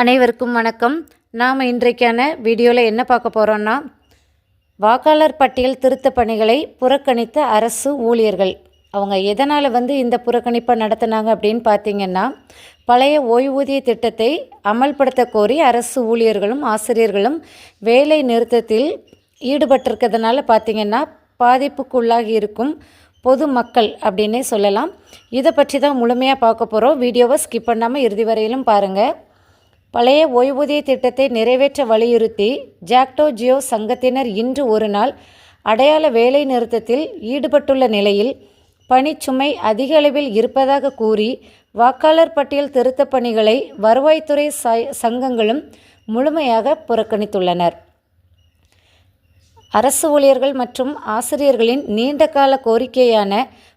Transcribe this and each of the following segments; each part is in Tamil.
அனைவருக்கும் வணக்கம். நாம் இன்றைக்கான வீடியோவில் என்ன பார்க்க போகிறோன்னா வாக்காளர் பட்டியல் திருத்தப் பணிகளை புறக்கணித்த அரசு ஊழியர்கள். அவங்க எதனால் வந்து இந்த புறக்கணிப்பை நடத்தினாங்க அப்படின்னு பார்த்தீங்கன்னா பழைய ஓய்வூதிய திட்டத்தை அமல்படுத்த கோரி அரசு ஊழியர்களும் ஆசிரியர்களும் வேலை நிறுத்தத்தில் ஈடுபட்டிருக்கிறதுனால பார்த்தீங்கன்னா பாதிப்புக்குள்ளாகி இருக்கும் பொது மக்கள் அப்படின்னே சொல்லலாம். இதை பற்றி தான் முழுமையாக பார்க்க போகிறோம் வீடியோவை ஸ்கிப் பண்ணாமல் இறுதி வரையிலும் பாருங்கள் பழைய ஓய்வூதிய திட்டத்தை நிறைவேற்ற வலியுறுத்தி ஜாக்டோ ஜியோ சங்கத்தினர் இன்று ஒரு நாள் அடையாள வேலை நிறுத்தத்தில் ஈடுபட்டுள்ள நிலையில் பணிச்சுமை அதிக அளவில் இருப்பதாக கூறி வாக்காளர் பட்டியல் திருத்தப் பணிகளை வருவாய்த்துறை ச- சங்கங்களும் முழுமையாக புறக்கணித்துள்ளனர். அரசு ஊழியர்கள் மற்றும் ஆசிரியர்களின் நீண்டகால கோரிக்கையான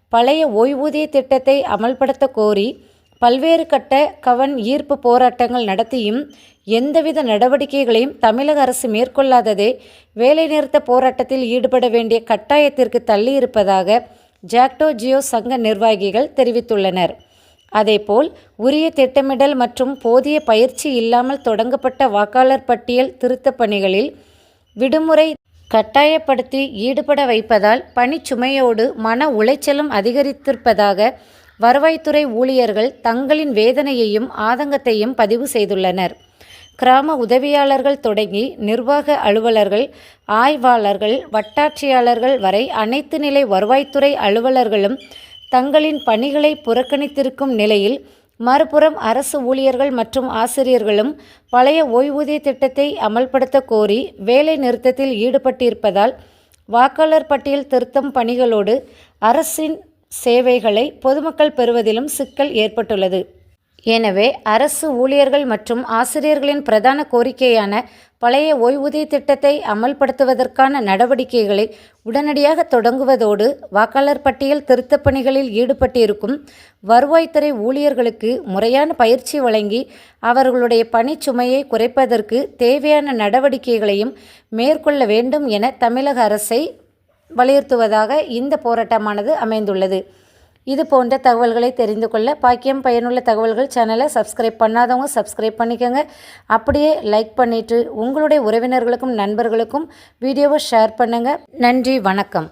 பழைய ஓய்வூதிய திட்டத்தை அமல்படுத்த கோரி பல்வேறு கட்ட கவன் ஈர்ப்பு போராட்டங்கள் நடத்தியும் எந்தவித நடவடிக்கைகளையும் தமிழக அரசு மேற்கொள்ளாததே வேலைநிறுத்த போராட்டத்தில் ஈடுபட வேண்டிய கட்டாயத்திற்கு தள்ளியிருப்பதாக ஜாக்டோ ஜியோ சங்க நிர்வாகிகள் தெரிவித்துள்ளனர். அதேபோல் உரிய திட்டமிடல் மற்றும் போதிய பயிற்சி இல்லாமல் தொடங்கப்பட்ட வாக்காளர் பட்டியல் திருத்தப் பணிகளில் விடுமுறை கட்டாயப்படுத்தி ஈடுபட வைப்பதால் பணிச்சுமையோடு மன உளைச்சலும் அதிகரித்திருப்பதாக வருவாய்த்துறை ஊழியர்கள் தங்களின் வேதனையையும் ஆதங்கத்தையும் பதிவு செய்துள்ளனர். கிராம உதவியாளர்கள் தொடங்கி நிர்வாக அலுவலர்கள் ஆய்வாளர்கள் வட்டாட்சியாளர்கள் வரை அனைத்து நிலை வருவாய்த்துறை அலுவலர்களும் தங்களின் பணிகளை புறக்கணித்திருக்கும் நிலையில் மறுபுறம் அரசு ஊழியர்கள் மற்றும் ஆசிரியர்களும் பழைய ஓய்வூதிய திட்டத்தை அமல்படுத்த கோரி வேலை நிறுத்தத்தில் ஈடுபட்டிருப்பதால் வாக்காளர் பட்டியல் திருத்தம் பணிகளோடு அரசின் சேவைகளை பொதுமக்கள் பெறுவதிலும் சிக்கல் ஏற்பட்டுள்ளது. எனவே அரசு ஊழியர்கள் மற்றும் ஆசிரியர்களின் பிரதான கோரிக்கையான பழைய ஓய்வூதிய திட்டத்தை அமல்படுத்துவதற்கான நடவடிக்கைகளை உடனடியாக தொடங்குவதோடு வாக்காளர் பட்டியல் திருத்தப் பணிகளில் ஈடுபட்டிருக்கும் வருவாய்த்துறை ஊழியர்களுக்கு முறையான பயிற்சி வழங்கி அவர்களுடைய பணிச்சுமையை குறைப்பதற்கு தேவையான நடவடிக்கைகளையும் மேற்கொள்ள வேண்டும் என தமிழக அரசை வலியுறுத்துவதாக இந்த போராட்டமானது அமைந்துள்ளது. இது போன்ற தகவல்களை தெரிந்து கொள்ள பாக்கியம் பயனுள்ள தகவல்கள் சேனலை சப்ஸ்கிரைப் பண்ணாதவங்க சப்ஸ்கிரைப் பண்ணிக்கோங்க. அப்படியே லைக் பண்ணிவிட்டு உங்களுடைய உறவினர்களுக்கும் நண்பர்களுக்கும் வீடியோவை ஷேர் பண்ணுங்கள் நன்றி வணக்கம்.